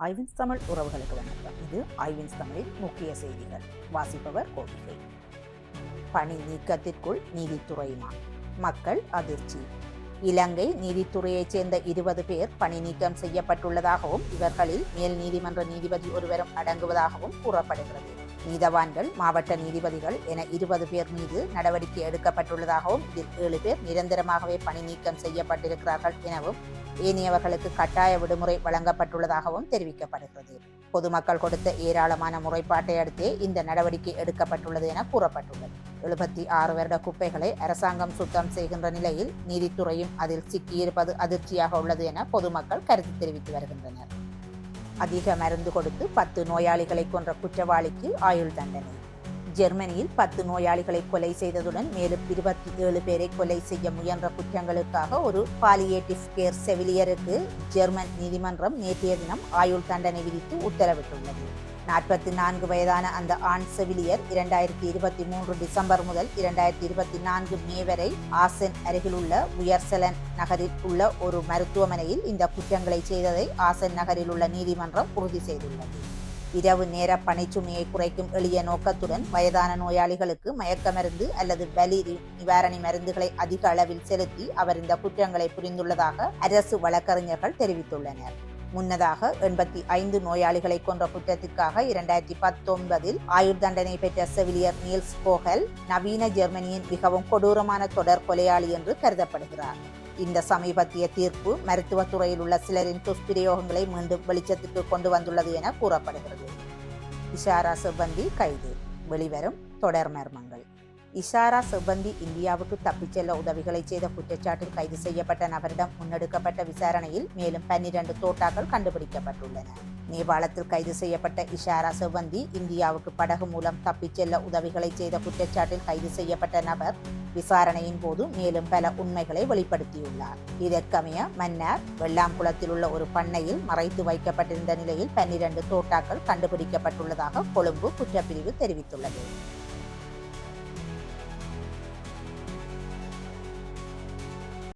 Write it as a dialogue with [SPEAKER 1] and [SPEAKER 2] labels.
[SPEAKER 1] ஐவின்ஸ் தமிழ் உறவுகளுக்கு வணக்கம். இது ஐவின்ஸ் தமிழின் முக்கிய செய்திகள். வாசிப்பவர் கோபிகை. பணி நீக்கத்திற்குள் நீதித்துறையுமா மக்கள் அதிர்ச்சி. இலங்கை நீதித்துறையைச் சேர்ந்த இருபது பேர் பணி நீக்கம் செய்யப்பட்டுள்ளதாகவும் இவர்களில் மேல் நீதிமன்ற நீதிபதி ஒருவரும் அடங்குவதாகவும் கூறப்படுகிறது. நீதவான்கள் மாவட்ட நீதிபதிகள் என இருபது பேர் மீது நடவடிக்கை எடுக்கப்பட்டுள்ளதாகவும் இதில் ஏழு பேர் நிரந்தரமாகவே பணி நீக்கம் செய்யப்பட்டிருக்கிறார்கள் எனவும் ஏனையவர்களுக்கு கட்டாய விடுமுறை வழங்கப்பட்டுள்ளதாகவும் தெரிவிக்கப்படுகிறது. பொதுமக்கள் கொடுத்த ஏராளமான முறைப்பாட்டை அடுத்தே இந்த நடவடிக்கை எடுக்கப்பட்டுள்ளது என கூறப்பட்டுள்ளது. எழுபத்தி ஆறு வருட குப்பைகளை அரசாங்கம் சுத்தம் செய்கின்ற நிலையில் நீதித்துறையும் அதில் சிக்கியிருப்பது அதிர்ச்சியாக உள்ளது என பொதுமக்கள் கருத்து தெரிவித்து வருகின்றனர். அதிக மருந்து கொடுத்து பத்து நோயாளிகளை கொன்ற குற்றவாளிக்கு ஆயுள் தண்டனை. ஜெர்மனியில் பத்து நோயாளிகளை கொலை செய்ததுடன் மேலும் இருபத்தி ஏழு பேரை கொலை செய்ய முயன்ற குற்றங்களுக்காக ஒரு பாலியேட்டிவ் கேர் செவிலியருக்கு ஜெர்மன் நீதிமன்றம் நேற்றைய தினம் ஆயுள் தண்டனை விதித்து உத்தரவிட்டுள்ளது. நாற்பத்தி நான்கு வயதான அந்த ஆண் செவிலியர் இரண்டாயிரத்தி இருபத்தி மூன்று டிசம்பர் முதல் இரண்டாயிரத்தி இருபத்தி நான்கு மே வரை ஆசன் அருகிலுள்ள உயர்சலன் நகரில் உள்ள ஒரு மருத்துவமனையில் இந்த குற்றங்களை செய்ததை ஆசன் நகரில் உள்ள நீதிமன்றம் உறுதி செய்துள்ளது. இரவு நேர பணிச்சுமையை குறைக்கும் எளிய நோக்கத்துடன் வயதான நோயாளிகளுக்கு மயக்க மருந்து அல்லது பலி நிவாரணி மருந்துகளை அதிக அளவில் செலுத்தி அவர் இந்த குற்றங்களை புரிந்துள்ளதாக அரசு வழக்கறிஞர்கள் தெரிவித்துள்ளனர். முன்னதாக எண்பத்தி ஐந்து நோயாளிகளை கொன்ற குற்றத்திற்காக இரண்டாயிரத்தி பத்தொன்பதில் ஆயுள் தண்டனை பெற்ற செவிலியர் நீல்ஸ் போகல் நவீன ஜெர்மனியின் மிகவும் கொடூரமான தொடர் கொலையாளி என்று கருதப்படுகிறார். இந்த சமீபத்திய தீர்ப்பு மருத்துவத்துறையில் உள்ள சிலரின் துஷ்பிரயோகங்களை மீண்டும் வெளிச்சத்துக்கு கொண்டு வந்துள்ளது என கூறப்படுகிறது. இஷாரா சிப்பந்தி கைது. வெளிவரும் தொடர் மர்மங்கள். இஷாரா செவ்வந்தி இந்தியாவுக்கு தப்பிச் செல்ல உதவிகளை செய்த குற்றச்சாட்டில் கைது செய்யப்பட்ட நபரிடம் முன்னெடுக்கப்பட்ட விசாரணையில் மேலும் பன்னிரண்டு தோட்டாக்கள் கண்டுபிடிக்கப்பட்டுள்ளன. நேபாளத்தில் கைது செய்யப்பட்ட இஷாரா செவ்வந்தி இந்தியாவுக்கு படகு மூலம் தப்பிச் செல்ல உதவிகளை செய்த குற்றச்சாட்டில் கைது செய்யப்பட்ட நபர் விசாரணையின் போது மேலும் பல உண்மைகளை வெளிப்படுத்தியுள்ளார். இதற்கமைய மன்னார் வெள்ளாங்குளத்தில் உள்ள ஒரு பண்ணையில் மறைத்து வைக்கப்பட்டிருந்த நிலையில் பன்னிரண்டு தோட்டாக்கள் கண்டுபிடிக்கப்பட்டுள்ளதாக கொழும்பு குற்றப்பிரிவு தெரிவித்துள்ளது.